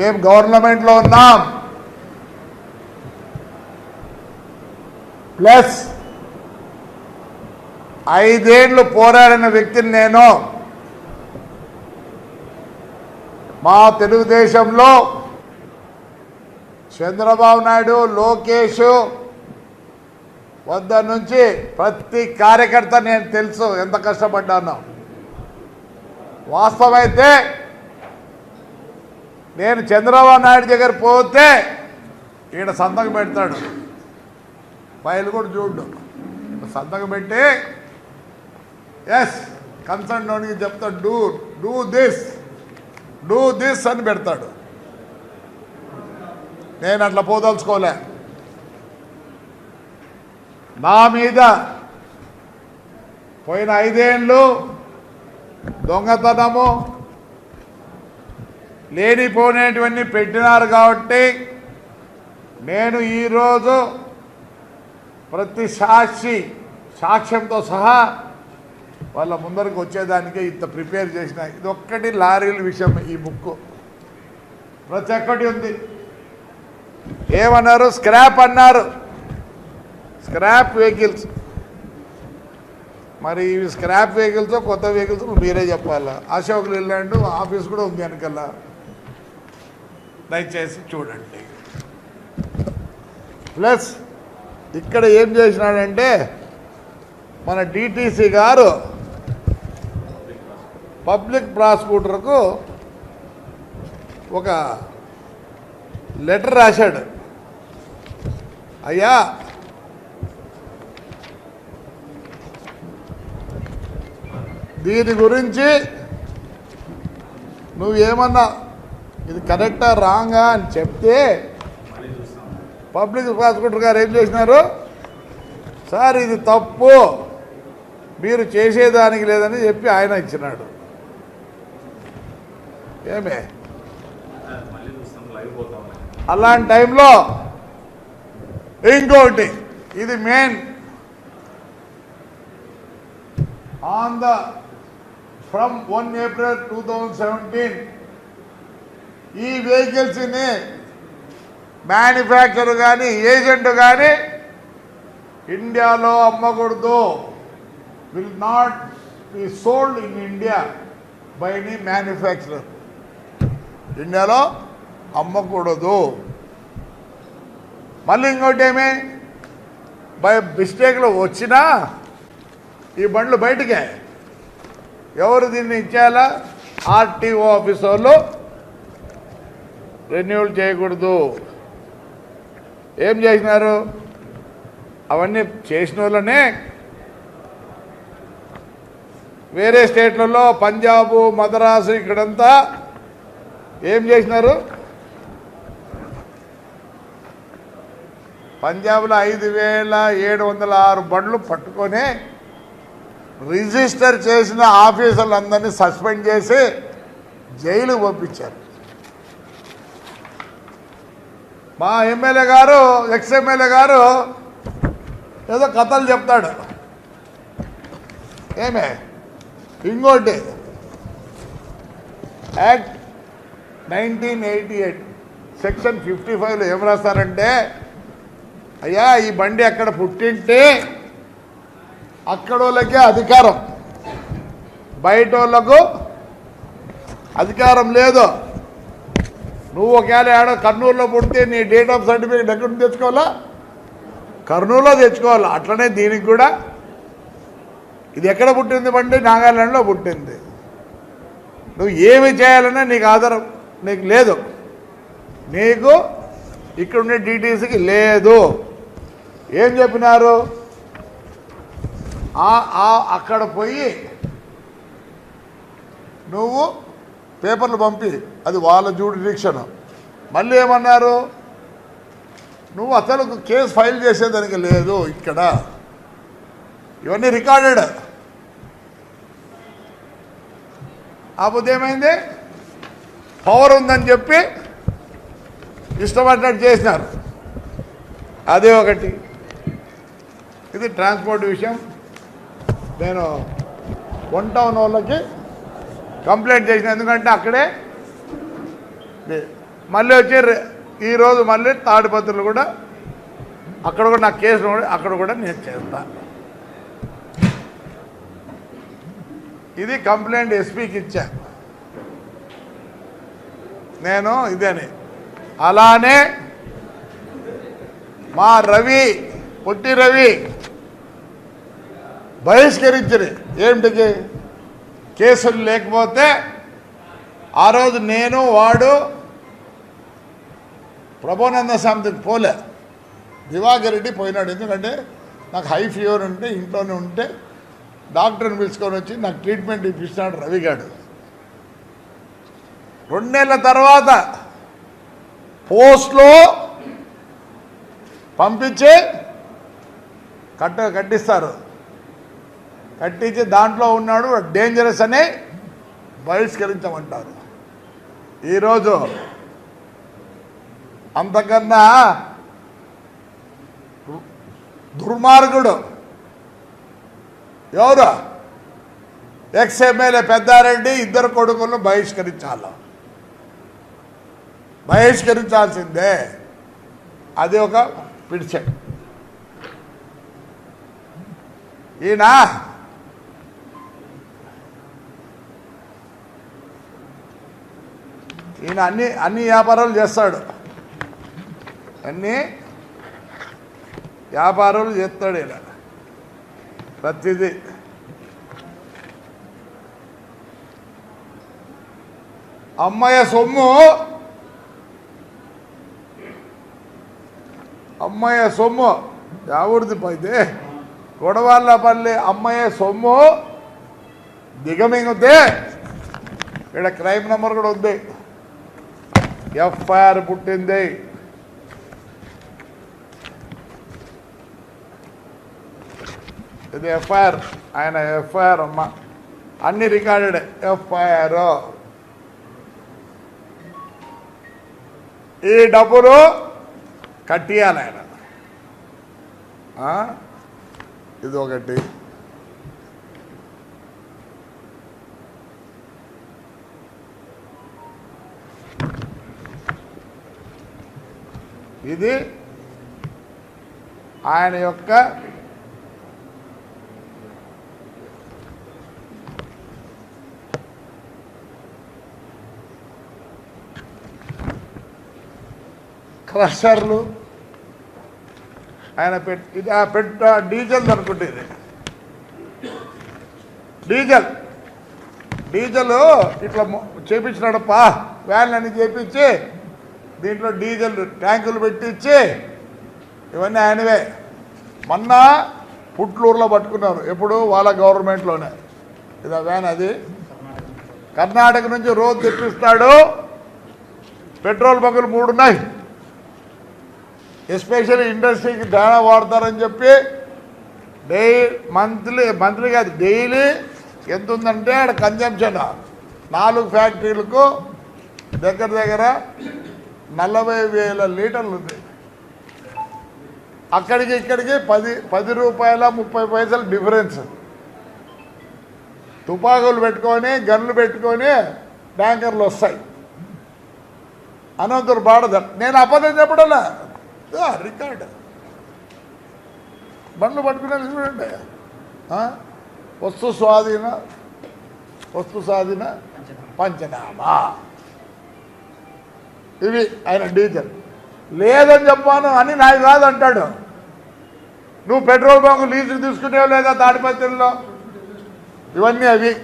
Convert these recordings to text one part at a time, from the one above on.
మేము గవర్నమెంట్లో ఉన్నాం. ప్లస్ ఐదేళ్ళు పోరాడిన వ్యక్తిని నేను. మా తెలుగుదేశంలో చంద్రబాబు నాయుడు లోకేష్ వద్ద నుంచి ప్రతి కార్యకర్త నేను తెలుసు ఎంత కష్టపడ్డానో. వాస్తవమైతే నేను చంద్రబాబు నాయుడు దగ్గర పోతే ఈయన సంతకం పెడతాడు. ఫైల్ కూడా చూడు. సంతకం పెట్టి ఎస్ కన్సర్న్ నోనికి చెప్తాడు do do this do this అని పెడతాడు. నేను అట్లా పోదలుచుకోలే. నా మీద పోయిన ఐదేళ్ళు దొంగతనము లేనిపోనేటివన్నీ పెట్టినారు కాబట్టి నేను ఈరోజు ప్రతి సాక్షి సాక్ష్యంతో సహా వాళ్ళ ముందరకు వచ్చేదానికే ఇంత ప్రిపేర్ చేసిన. ఇది ఒక్కటి లారీల విషయం ఈ బుక్. ప్రతి ఒక్కటి ఉంది. ఏమన్నారు? స్క్రాప్ అన్నారు. Scrap vehicles. మరి ఇవి స్క్రాప్ వెహికల్స్ కొత్త వెహికల్స్ మీరే చెప్పాలా? అశోక్ వెళ్ళాడు ఆఫీస్ కూడా ఉంది వెనకల్లా దయచేసి చూడండి. ప్లస్ ఇక్కడ ఏం చేసినాడంటే మన డిటిసి గారు పబ్లిక్ ప్రాసిక్యూటర్కు ఒక లెటర్ రాశాడు. అయ్యా దీని గురించి నువ్వు ఏమన్నా ఇది కరెక్టా రాంగా అని చెప్తే పబ్లిక్ ప్రాసిక్యూటర్ గారు ఏం చేసినారు? సార్ ఇది తప్పు. మీరు చేసేదానికి లేదని చెప్పి ఆయన ఇచ్చినాడు. ఏమే? అలాంటి టైంలో ఇంకోటి ఇది main. On the from one April two thousand seventeen ఈ వెహికల్స్ని మ్యానుఫ్యాక్చర్ కానీ ఏజెంట్ కానీ ఇండియాలో అమ్మకూడదు. Will not be sold in India by any manufacturer ఇండియాలో అమ్మకూడదు. మళ్ళీ ఇంకోటి ఏమి? బై మిస్టేక్లో వచ్చినా ఈ బండ్లు బయటకే. ఎవరు దీన్ని ఇచ్చేయాలా? ఆర్టీఓ ఆఫీస్ వాళ్ళు రెన్యూవల్ చేయకూడదు. ఏం చేసినారు? అవన్నీ చేసిన వాళ్ళనే వేరే స్టేట్లలో పంజాబు మద్రాసు ఇక్కడంతా ఏం చేసినారు? పంజాబ్లో ఐదు వేల ఏడు వందల ఆరు బండ్లు పట్టుకొని రిజిస్టర్ చేసిన ఆఫీసర్లందరినీ సస్పెండ్ చేసి జైలు పంపించారు. మా ఎమ్మెల్యే గారు ఎక్స్ ఎమ్మెల్యే గారు ఏదో కథలు చెప్తాడు. ఏమే? ఇంకోటి. Act nineteen eighty eight section fifty ఫైవ్లో ఏం రాస్తారంటే అయ్యా ఈ బండి అక్కడ పుట్టింటే అక్కడ వాళ్ళకే అధికారం. బయట వాళ్ళకు అధికారం లేదు. నువ్వు ఒకవేళ ఏడ కర్నూలులో పుడితే నీ డేట్ ఆఫ్ సర్టిఫికేట్ ఎక్కడ నుంచి తెచ్చుకోవాలా? కర్నూలులో తెచ్చుకోవాలి? అట్లనే దీనికి కూడా. ఇది ఎక్కడ పుట్టింది బండి? నాగాలాండ్లో పుట్టింది. నువ్వు ఏమి చేయాలన్నా నీకు ఆధారం నీకు లేదు. నీకు ఇక్కడ ఉండే డీటీసీకి లేదు. ఏం చెప్పినారు? ఆ- ఆ- అక్కడ పోయి నువ్వు పేపర్లు పంపి అది వాళ్ళ జూడిడిక్షన్ మళ్ళీ ఏమన్నారు? నువ్వు అసలు కేసు ఫైల్ చేసేదానికి లేదు ఇక్కడ. ఇవన్నీ రికార్డెడ్. కాకపోతే ఏమైంది? పవర్ ఉందని చెప్పి ఇష్టపడినట్టు చేసినారు. అదే ఒకటి. ఇది ట్రాన్స్పోర్ట్ విషయం. నేను వన్ టౌన్ వాళ్ళకి కంప్లైంట్ చేసిన ఎందుకంటే అక్కడే మళ్ళీ వచ్చి ఈరోజు మళ్ళీ తాడిపత్రులు కూడా అక్కడ కూడా నా కేసు అక్కడ కూడా నేను చేస్తా. ఇది కంప్లైంట్ ఎస్పీకి ఇచ్చా. నేను ఇదని. అలానే మా రవి పొట్టి రవి బహిష్కరించరు. ఏమిటికి? కేసులు లేకపోతే ఆ రోజు నేను వాడు ప్రభానంద సమితికి పోలే. దివాకర్ రెడ్డి పోయినాడు. ఎందుకంటే నాకు హై ఫీవర్ ఉంటే ఇంట్లోనే ఉంటే డాక్టర్ని పిలుచుకొని వచ్చి నాకు ట్రీట్మెంట్ ఇప్పిస్తున్నాడు రవిగాడు. రెండేళ్ళ తర్వాత పోస్ట్లో పంపించి కట్ట కట్టిస్తారు. కట్టించి దాంట్లో ఉన్నాడు డేంజరస్ అని బహిష్కరించమంటారు. ఈరోజు అంతకన్నా దుర్మార్గుడు ఎవరు? ఎక్స్ ఎమ్మెల్యే పెద్దారెడ్డి ఇద్దరు కొడుకులను బహిష్కరించాలి. బహిష్కరించాల్సిందే. అది ఒక పిడిచెట్ ఈయన ఈయన అన్ని అన్ని వ్యాపారాలు చేస్తాడు. అన్ని వ్యాపారాలు చేస్తాడు ఈయన. ప్రతిదీ. అమ్మాయ సొమ్ము. అమ్మాయ సొమ్ము. ఎవరిది పోయితే గొడవాళ్ళపల్లి అమ్మాయ సొమ్ము. దిగమింగితే ఇక్కడ క్రైమ్ నెంబర్ కూడా ఉంది. ఎఫ్ఐఆర్ పుట్టింది. ఇది ఎఫ్ఐఆర్ ఆయన ఎఫ్ఐఆర్ అమ్మ. అన్ని రికార్డెడ్ ఎఫ్ఐఆర్. ఈ డబ్బులు కట్టియాలి ఆయన. ఆ? ఇది ఒకటి ఇది ఆయన యొక్క క్రషర్లు ఆయన పెట్ ఇది ఆ పెట్ట డీజిల్ అనుకుంటే ఇది. డీజిల్. డీజిల్ ఇట్లా చేపించినాడప్ప చేపించినాడప్పా. అని చేపించి దీంట్లో డీజిల్ ట్యాంకులు పెట్టించి ఇవన్నీ ఆయనవే. మొన్న పుట్లూరులో పట్టుకున్నారు. ఎప్పుడు వాళ్ళ గవర్నమెంట్లోనే. ఇది వ్యాన్ అది. కర్ణాటక నుంచి రోజు తెప్పిస్తాడు. పెట్రోల్ బంకులు మూడు ఉన్నాయి ఎస్పెషల్లీ ఇండస్ట్రీకి దాణా వాడతారని చెప్పి డై మంత్లీ మంత్లీ కాదు డైలీ ఎంత ఉందంటే ఆడ కన్జంప్షన్ నాలుగు ఫ్యాక్టరీలకు దగ్గర దగ్గర నలభై వేల లీటర్లు ఉంది. అక్కడికి ఇక్కడికి పది పది రూపాయల ముప్పై పైసలు డిఫరెన్స్. తుపాకులు పెట్టుకొని గన్లు పెట్టుకొని ట్యాంకర్లు వస్తాయి. అనంతరం బాడద నేను అబద్ధం చెప్పడలా? రికార్డ్. బండ్లు పట్టుకునే చూడండి. వస్తు స్వాధీన వస్తు స్వాధీన పంచనామా. ఇవి ఆయన డీజిల్. లేదని చెప్పాను అని నాకు కాదు అంటాడు. నువ్వు పెట్రోల్ బంకు లీజు తీసుకునేవు లేదా తాడిపత్రిలో? ఇవన్నీ అవి.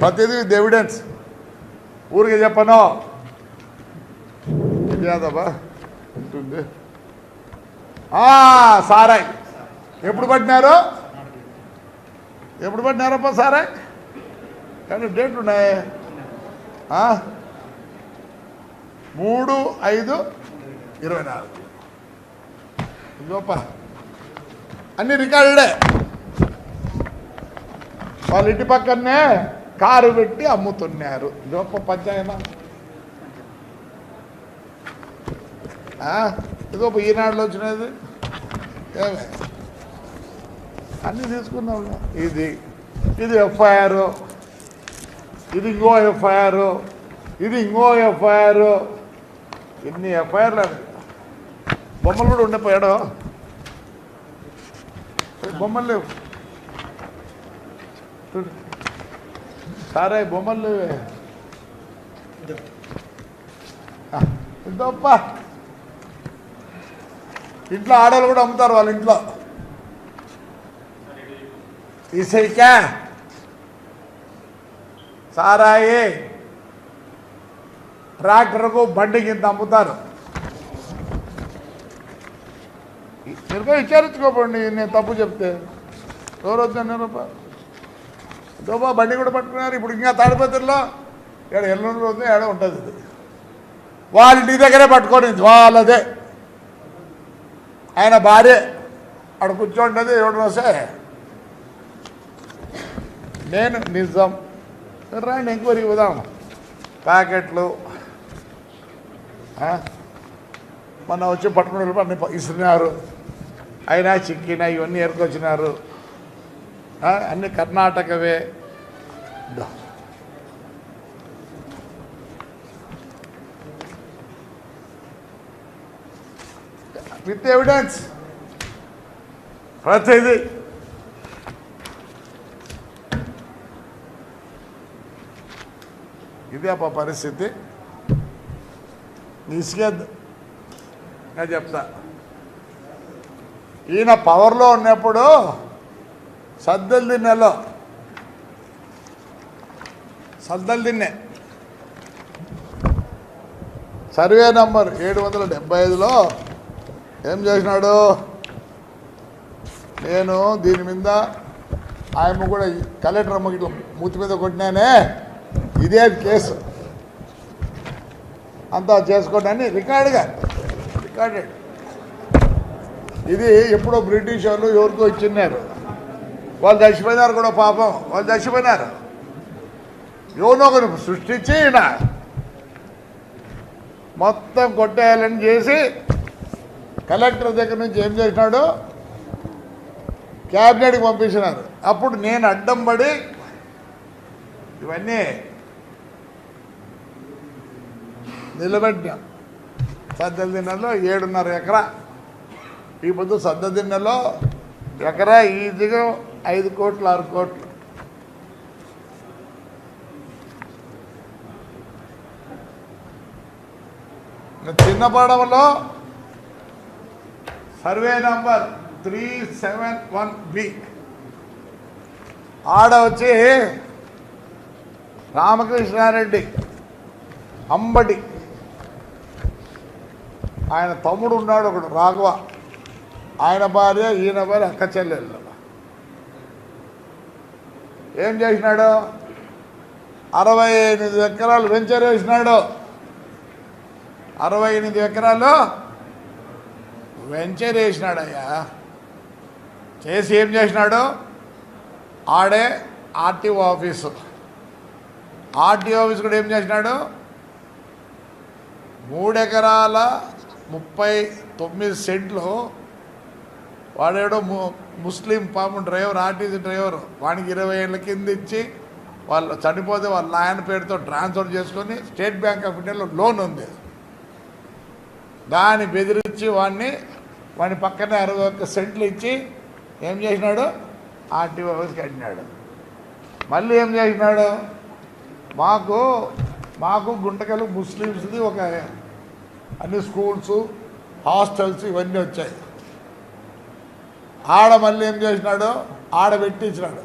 ప్రతిదీ విత్ ఎవిడెన్స్ ఊరికి చెప్పను. యాదవా ఉంటుంది. సారాయ్. ఎప్పుడు పట్టినారు? ఎప్పుడు పట్టినారప్ప సారాయ్? కానీ డేట్లు ఉన్నాయి. మూడు ఐదు ఇరవై నాలుగు. గొప్ప అన్ని రికార్డే వాళ్ళ ఇంటి పక్కనే కారు పెట్టి అమ్ముతున్నారు. గొప్ప పంచాయనా ఆ? ఈనాడులో వచ్చినది. ఏమే? అన్నీ తీసుకున్నాం. ఇది ఇది ఎఫ్ఐఆర్. ఇది ఇంకో ఎఫ్ఐఆర్. ఇది ఇంకో ఎఫ్ఐఆర్. ఎన్ని ఎఫ్ఐఆర్లు బొమ్మలు కూడా ఉండిపోయాడు. బొమ్మలు లేవు. సారే బొమ్మలు లేవే. ఇంతప్ప ఇంట్లో ఆడవాళ్ళు కూడా అమ్ముతారు వాళ్ళ ఇంట్లో. ఇసైకా సారాయే. ట్రాక్టర్కు బండి కింద అమ్ముతారు. మీరు విచారించుకోపండి నేను తప్పు చెప్తే. ఎవరు వచ్చాను నేను దోబా బండి కూడా పట్టుకున్నారు ఇప్పుడు ఇంకా తాడిపత్రిలో ఇక్కడ ఎల్లుండి రోజు ఏడ ఉంటుంది ఇది. వాళ్ళ దగ్గరే పట్టుకొని వాళ్ళదే. ఆయన భార్య అక్కడ కూర్చోండి ఎవడు వస్తే. నేను నిజం. రాండి ఎంక్వైరీ పోదాం. ప్యాకెట్లు. మొన్న వచ్చి పట్టుకుని వెళ్ళి అన్ని ఇస్తున్నారు అయినా చిక్కిన ఇవన్నీ ఏర్కొచ్చినారు. అన్ని కర్ణాటకవే. With evidence. ప్రతిది. ఇదే అప్ప పరిస్థితి. నిస్కేద్ నేను చెప్తా. ఈయన పవర్లో ఉన్నప్పుడు సద్దలు దిన్నెలో సద్దలు తిన్నే. సర్వే నంబర్ ఏడు వందల డెబ్బై ఐదులో ఏం చేసినాడు? నేను దీని మీద ఆయమ్మ కూడా కలెక్టర్ అమ్మకి ఇట్లా మూతి మీద కొట్టినానే. ఇదే కేసు. అంతా చేసుకోండి. అని రికార్డుగా రికార్డెడ్ ఇది ఎప్పుడో బ్రిటిష్ వాళ్ళు ఎవరికో ఇచ్చిన్నారు వాళ్ళు చచ్చిపోయినారు కూడా పాపం. వాళ్ళు చచ్చిపోయినారు. ఎవరినో ఒకరు సృష్టించి ఈయన మొత్తం కొట్టేయాలని చేసి కలెక్టర్ దగ్గర నుంచి ఏం చేసినాడు? క్యాబినెట్కి పంపించినారు. అప్పుడు నేను అడ్డం పడి ఇవన్నీ నిలబెట్టాం సద్దల దిన్నెలో ఏడున్నర ఎకరా. ఈ పొద్దు సద్ద దిన్నెలో ఎకరా ఈజీగా ఐదు కోట్లు ఆరు కోట్లు. చిన్న పడవలో survey number three seven one B. ఆడ వచ్చి రామకృష్ణారెడ్డి అంబటి ఆయన తమ్ముడు ఉన్నాడు ఒకడు రాఘవ. ఆయన భార్య ఈయన భార్య అక్క చెల్లెళ్ళు. ఏం చేసినాడు? అరవై ఎనిమిది ఎకరాలు వెంచర్ వేసినాడు. అరవై ఎనిమిది ఎకరాలు వెంచర్ వేసినాడయ్యా చేసి ఏం చేసినాడు? ఆడే ఆర్టీఓ ఆఫీసు. ఆర్టీఓ ఆఫీస్ కూడా ఏం చేసినాడు? మూడెకరాల ముప్పై తొమ్మిది సెంట్లు వాడేడో ము- ముస్లిం పాపం డ్రైవర్ ఆర్టీసీ డ్రైవర్ వానికి ఇరవై ఏళ్ళ కింద ఇచ్చి వాళ్ళు చనిపోతే వాళ్ళ నాయన పేరుతో ట్రాన్స్ఫర్ చేసుకొని స్టేట్ బ్యాంక్ ఆఫ్ ఇండియాలో లోన్ ఉంది. దాన్ని బెదిరించి వాడిని వాడి పక్కనే అరవై ఒక్క సెంట్లు ఇచ్చి ఏం చేసినాడు? ఆర్టీఓ ఆఫీస్కి కట్టినాడు. మళ్ళీ ఏం చేసినాడు? మాకు మాకు గుంటకలు ముస్లిమ్స్ది ఒక అన్ని స్కూల్స్ హాస్టల్స్ ఇవన్నీ వచ్చాయి. ఆడ మళ్ళీ ఏం చేసినాడు? ఆడ పెట్టించినాడు.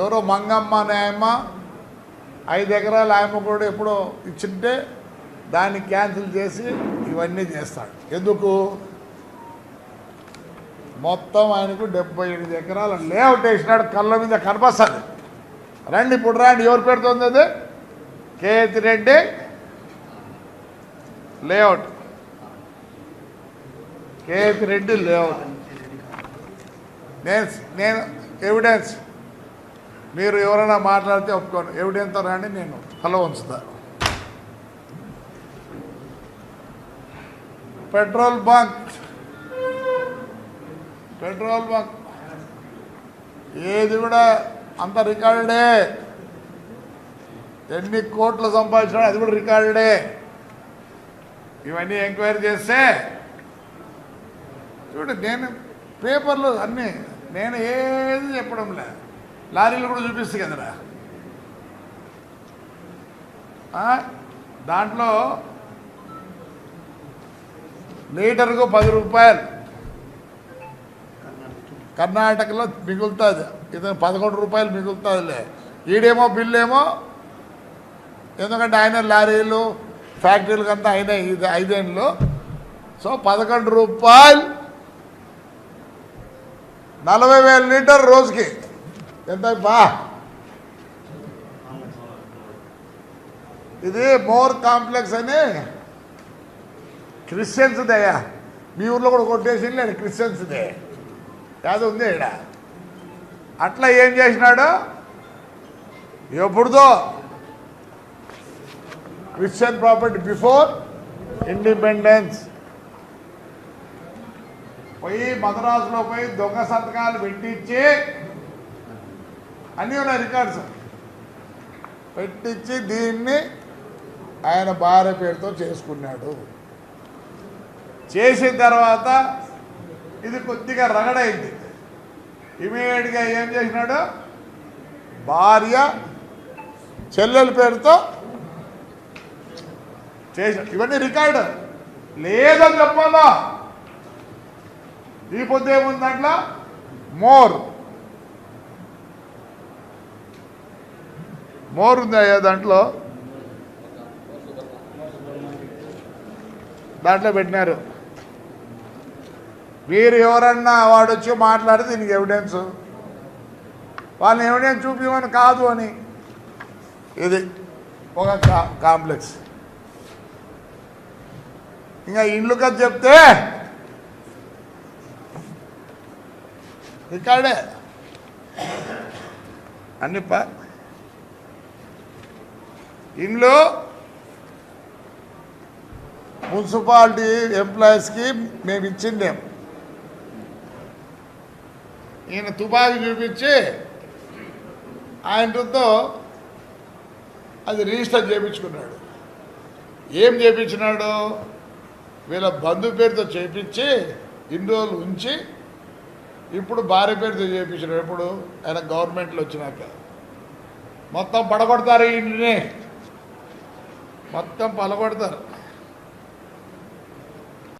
ఎవరో మంగమ్మ న్యాయమ్మ ఐదు ఎకరాల ఆయమ్మ కూడా ఎప్పుడో ఇచ్చింటే దాన్ని క్యాన్సిల్ చేసి ఇవన్నీ చేస్తాడు. ఎందుకు? మొత్తం ఆయనకు డెబ్బై ఎనిమిది ఎకరాల లేఅవుట్ వేసినాడు కళ్ళ మీద కనపస్తుంది రండి ఇప్పుడు రాండి ఎవరు పెడుతుంది అది? Kethi Reddy layout. KF Reddy layout. నేను నేను ఎవిడెన్స్ మీరు ఎవరైనా మాట్లాడితే ఒప్పుకోండి ఎవిడెన్స్తో రాని నేను hello ఉంచుతా. Petrol bunk. Petrol bunk. ఏది కూడా అంత రికార్డే ఎన్ని కోట్లు సంపాదించినా అది కూడా రికార్డే ఇవన్నీ ఎంక్వైరీ చేస్తే చూడు నేను పేపర్లు అన్నీ నేను ఏది చెప్పడం లే లారీలు కూడా చూపిస్తుంది కదరా. దాంట్లో లీటర్కు పది రూపాయలు. కర్ణాటకలో మిగులుతుంది. ఇతను పదకొండు రూపాయలు మిగులుతుందిలే. ఈడేమో బిల్లేమో ఏమో ఎందుకంటే ఆయన లారీలు ఫ్యాక్టరీలకు అంతా ఆయన ఇది ఐదేళ్ళలో సో పదకొండు రూపాయలు. నలభై వేల లీటర్ రోజుకి. ఎంత? బా. ఇది మోర్ కాంప్లెక్స్ అని క్రిస్టియన్స్ అయ్యా మీ ఊర్లో కూడా కొట్టేసి లేదు క్రిస్టియన్స్దే. కాదు ఉంది ఇక్కడ అట్లా ఏం చేసినాడు? ఎప్పుడుదో క్రిస్టియన్ ప్రాపర్టీ బిఫోర్ ఇండిపెండెన్స్ పోయి మద్రాసులో పోయి దొంగ సంతకాలు పెట్టించి అన్నీ ఉన్నాయి రికార్డ్స్. పెట్టించి దీన్ని ఆయన భార్య పేరుతో చేసుకున్నాడు. చేసిన తర్వాత ఇది కొద్దిగా రగడైంది. ఇమీడియట్గా ఏం చేసినాడు? భార్య చెల్లెల పేరుతో చేశారు ఇవన్నీ రికార్డు. లేదని చెప్పాలా? ఈ పొద్దు ఏముంది దాంట్లో? మోర్. మోర్ ఉంది అయ్యా దాంట్లో. దాంట్లో పెట్టినారు. మీరు ఎవరన్నా వాడు వచ్చి మాట్లాడితే దీనికి ఎవిడెన్స్ వాళ్ళని ఎవిడెన్స్ చూపించమని కాదు అని. ఇది ఒక కాంప్లెక్స్ ఇంకా ఇండ్లు కథ చెప్తే? ఇక్కడే అన్ని ప ఇండ్లు మున్సిపాలిటీ ఎంప్లాయీస్కి మేము ఇచ్చిందేం ఈయన తుపాకి చూపించి ఆయనతో అది రిజిస్టర్ చేయించుకున్నాడు ఏం చేయించినాడు వీళ్ళ బంధు పేరుతో చేపించి ఇన్ని రోజులు ఉంచి ఇప్పుడు భార్య పేరుతో చేయించినాడు ఎప్పుడు? ఆయన గవర్నమెంట్లో వచ్చినాక. మొత్తం పడగొడతారు ఇంటిని. మొత్తం పలగొడతారు.